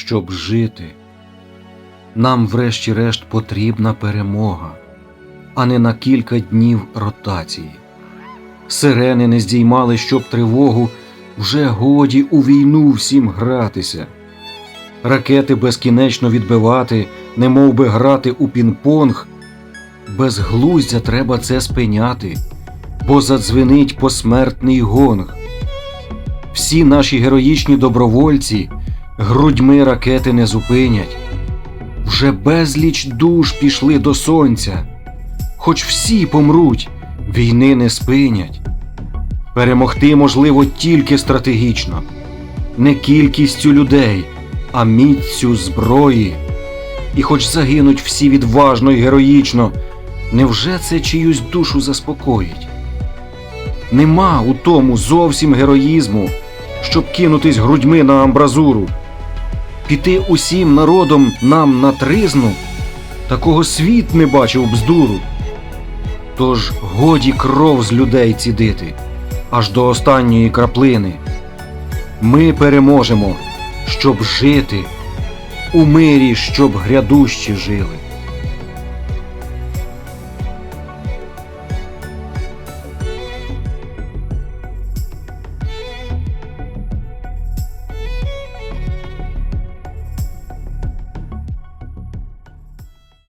щоб жити. Нам, врешті-решт, потрібна перемога, а не на кілька днів ротації. Сирени не здіймали, щоб тривогу вже годі у війну всім гратися. Ракети безкінечно відбивати, не мов би грати у пінг-понг. Безглуздя треба це спиняти, бо задзвенить посмертний гонг. Всі наші героїчні добровольці грудьми ракети не зупинять. Вже безліч душ пішли до сонця, хоч всі помруть, війни не спинять. Перемогти можливо тільки стратегічно, не кількістю людей, а міцю зброї. І хоч загинуть всі відважно і героїчно, невже це чиюсь душу заспокоїть? Нема у тому зовсім героїзму, щоб кинутись грудьми на амбразуру, піти усім народом нам на тризну, такого світ не бачив бздуру. Тож годі кров з людей цідити, аж до останньої краплини. Ми переможемо, щоб жити, у мирі, щоб грядущі жили.